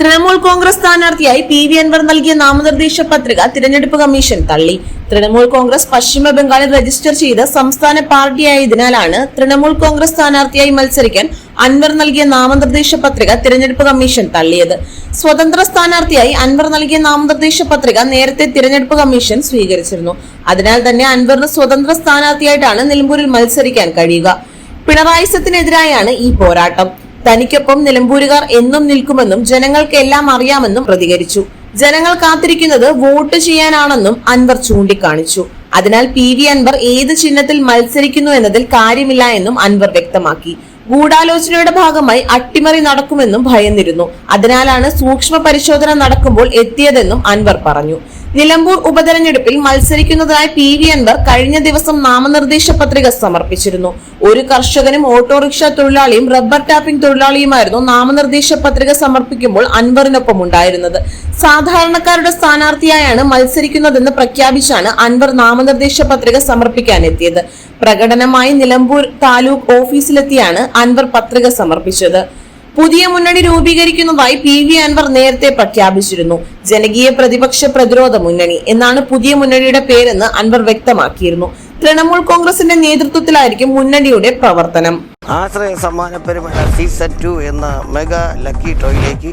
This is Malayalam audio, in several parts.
തൃണമൂൽ കോൺഗ്രസ് സ്ഥാനാർത്ഥിയായി പി വി അൻവർ നൽകിയ നാമനിർദ്ദേശ പത്രിക തിരഞ്ഞെടുപ്പ് കമ്മീഷൻ തള്ളി. തൃണമൂൽ കോൺഗ്രസ് പശ്ചിമ ബംഗാളിൽ രജിസ്റ്റർ ചെയ്ത സംസ്ഥാന പാർട്ടിയായതിനാലാണ് തൃണമൂൽ കോൺഗ്രസ് സ്ഥാനാർത്ഥിയായി മത്സരിക്കാൻ അൻവർ നൽകിയ നാമനിർദ്ദേശ പത്രിക തിരഞ്ഞെടുപ്പ് കമ്മീഷൻ തള്ളിയത്. സ്വതന്ത്ര സ്ഥാനാർത്ഥിയായി അൻവർ നൽകിയ നാമനിർദ്ദേശ പത്രിക നേരത്തെ തിരഞ്ഞെടുപ്പ് കമ്മീഷൻ സ്വീകരിച്ചിരുന്നു. അതിനാൽ തന്നെ അൻവറിന് സ്വതന്ത്ര സ്ഥാനാർത്ഥിയായിട്ടാണ് നിലമ്പൂരിൽ മത്സരിക്കാൻ കഴിയുക. പിണറായിസത്തിനെതിരായാണ് ഈ പോരാട്ടം. തനിക്കൊപ്പം നിലമ്പൂരുകാർ എന്നും നിൽക്കുമെന്നും ജനങ്ങൾക്ക് എല്ലാം അറിയാമെന്നും പ്രതികരിച്ചു. ജനങ്ങൾ കാത്തിരിക്കുന്നത് വോട്ട് ചെയ്യാനാണെന്നും അൻവർ ചൂണ്ടിക്കാണിച്ചു. അതിനാൽ പി വി അൻവർ ഏത് ചിഹ്നത്തിൽ മത്സരിക്കുന്നു എന്നതിൽ കാര്യമില്ല എന്നും അൻവർ വ്യക്തമാക്കി. ഗൂഢാലോചനയുടെ ഭാഗമായി അട്ടിമറി നടക്കുമെന്നും ഭയന്നിരുന്നു. അതിനാലാണ് സൂക്ഷ്മ പരിശോധന നടക്കുമ്പോൾ എത്തിയതെന്നും അൻവർ പറഞ്ഞു. നിലമ്പൂർ ഉപതെരഞ്ഞെടുപ്പിൽ മത്സരിക്കുന്നതിനായി പി വി അൻവർ കഴിഞ്ഞ ദിവസം നാമനിർദ്ദേശ പത്രിക സമർപ്പിച്ചിരുന്നു. ഒരു കർഷകനും ഓട്ടോറിക്ഷ തൊഴിലാളിയും റബ്ബർ ടാപ്പിംഗ് തൊഴിലാളിയുമായിരുന്നു നാമനിർദ്ദേശ പത്രിക സമർപ്പിക്കുമ്പോൾ അൻവറിനൊപ്പം ഉണ്ടായിരുന്നത്. സാധാരണക്കാരുടെ സ്ഥാനാർത്ഥിയായാണ് മത്സരിക്കുന്നതെന്ന് പ്രഖ്യാപിച്ചാണ് അൻവർ നാമനിർദ്ദേശ പത്രിക സമർപ്പിക്കാനെത്തിയത്. പ്രകടനമായി നിലമ്പൂർ താലൂക്ക് ഓഫീസിലെത്തിയാണ് അൻവർ പത്രിക സമർപ്പിച്ചത്. പുതിയ മുന്നണി രൂപീകരിക്കുന്നതായി പി വി അൻവർ നേരത്തെ പ്രഖ്യാപിച്ചിരുന്നു. ജനകീയ പ്രതിപക്ഷ പ്രതിരോധ മുന്നണി എന്നാണ് പുതിയ മുന്നണിയുടെ പേരെന്ന് അൻവർ വ്യക്തമാക്കിയിരുന്നു. തൃണമൂൽ കോൺഗ്രസിന്റെ നേതൃത്വത്തിലായിരിക്കും മുന്നണിയുടെ പ്രവർത്തനം. ആശ്രയ സമ്മാന പരിപാടി സീസൺ ടു എന്ന മെഗാ ലക്കി ടോയിലേക്ക്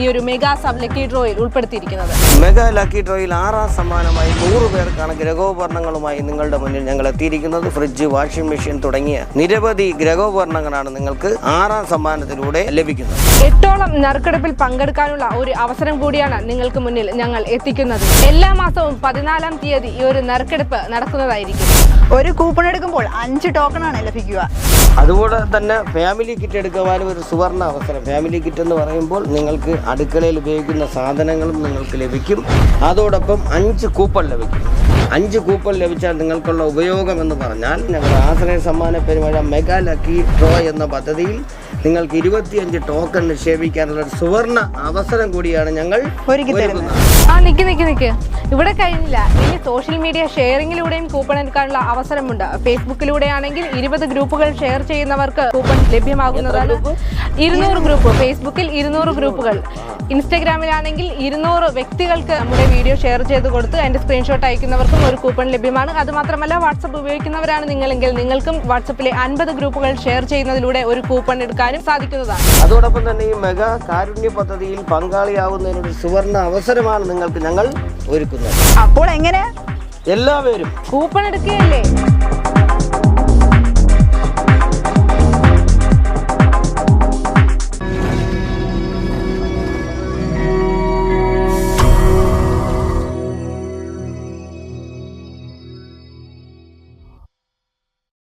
ഈ ഒരു മെഗാ സബ് ലക്കി ഡ്രോയിൽ ഉൾപ്പെടുത്തിയിരിക്കുന്നത്. മെഗാ ലക്കി ഡ്രോയിൽ ആറാം സമ്മാനമായി നൂറ് പേർക്കാണ് ഗ്രഹോപകരണങ്ങളുമായി നിങ്ങളുടെ മുന്നിൽ ഞങ്ങൾ എത്തിയിരിക്കുന്നത്. ഫ്രിഡ്ജ് വാഷിംഗ് മെഷീൻ തുടങ്ങിയ നിരവധി ഗ്രഹോപകരണങ്ങളാണ് നിങ്ങൾക്ക് ആറാം സമ്മാനത്തിലൂടെ ലഭിക്കുന്നത്. എട്ടോളം നറുക്കെടുപ്പിൽ പങ്കെടുക്കാനുള്ള ഒരു അവസരം കൂടിയാണ് നിങ്ങൾക്ക് മുന്നിൽ ഞങ്ങൾ എത്തിക്കുന്നത്. എല്ലാ മാസവും പതിനാലാം തീയതി ഈ ഒരു നറുക്കെടുപ്പ് നടക്കുന്നതായിരിക്കും. ഒരു കൂപ്പൺ എടുക്കുമ്പോൾ അഞ്ച് ടോക്കൺ ആണ് ലഭിക്കുക. അതുപോലെ തന്നെ ഫാമിലി കിറ്റ് എടുക്കുവാനും ഒരു സുവർണ അവസരം. ഫാമിലി കിറ്റ് എന്ന് പറയുമ്പോൾ നിങ്ങൾക്ക് അടുക്കളയിൽ ഉപയോഗിക്കുന്ന സാധനങ്ങളും നിങ്ങൾക്ക് ലഭിക്കും. അതോടൊപ്പം അഞ്ച് കൂപ്പൺ ലഭിക്കും. അഞ്ച് കൂപ്പൺ ലഭിച്ചാൽ നിങ്ങൾക്കുള്ള ഉപയോഗം എന്ന് പറഞ്ഞാൽ ഞങ്ങൾ ആശ്രയ സമ്മാന പെരുമഴ മെഗാ ലക്കി ഡ്രോ എന്ന പദ്ധതിയിൽ നിങ്ങൾക്ക് ഇരുപത്തിയഞ്ച് ടോക്കൺ നിക്ഷേപിക്കാനുള്ള ഒരു സുവർണ അവസരം കൂടിയാണ് ഞങ്ങൾ ഒരുക്കി തരുന്നത്. ആ നിക്ക് നിക്ക് നിക്ക്. ഇവിടെ കഴിഞ്ഞില്ല. ഇനി സോഷ്യൽ മീഡിയ ഷെയറിങ്ങിലൂടെയും കൂപ്പൺ എടുക്കാനുള്ള അവസരമുണ്ട്. ഫേസ്ബുക്കിലൂടെ ആണെങ്കിൽ ഇരുപത് ഗ്രൂപ്പുകൾ ഷെയർ ചെയ്യുന്നവർക്ക് കൂപ്പൺ ലഭ്യമാകുന്നതാണ്. ഇരുന്നൂറ് ഗ്രൂപ്പ്. ഫേസ്ബുക്കിൽ ഇരുന്നൂറ് ഗ്രൂപ്പുകൾ. ഇൻസ്റ്റഗ്രാമിലാണെങ്കിൽ ഇരുന്നൂറ് വ്യക്തികൾക്ക് നമ്മുടെ വീഡിയോ ഷെയർ ചെയ്ത് കൊടുത്ത് അതിന്റെ സ്ക്രീൻഷോട്ട് അയക്കുന്നവർക്കും ഒരു കൂപ്പൺ ലഭ്യമാണ്. അത് മാത്രമല്ല വാട്സപ്പ് ഉപയോഗിക്കുന്നവരാണ് നിങ്ങളെങ്കിൽ നിങ്ങൾക്കും വാട്സപ്പിലെ അൻപത് ഗ്രൂപ്പുകൾ ഷെയർ ചെയ്യുന്നതിലൂടെ ഒരു കൂപ്പൺ എടുക്കാനും സാധിക്കുന്നതാണ്. അതോടൊപ്പം തന്നെ ഈ മെഗാ കാരുണ്യ പദ്ധതിയിൽ പങ്കാളിയാവുന്നതിനൊരു സുവർണ അവസരമാണ് നിങ്ങൾക്ക് ഞങ്ങൾ ഒരുക്കുന്നത്. അപ്പോൾ എങ്ങനെ? എല്ലാവരും കൂപ്പൺ എടുക്കുകയല്ലേ?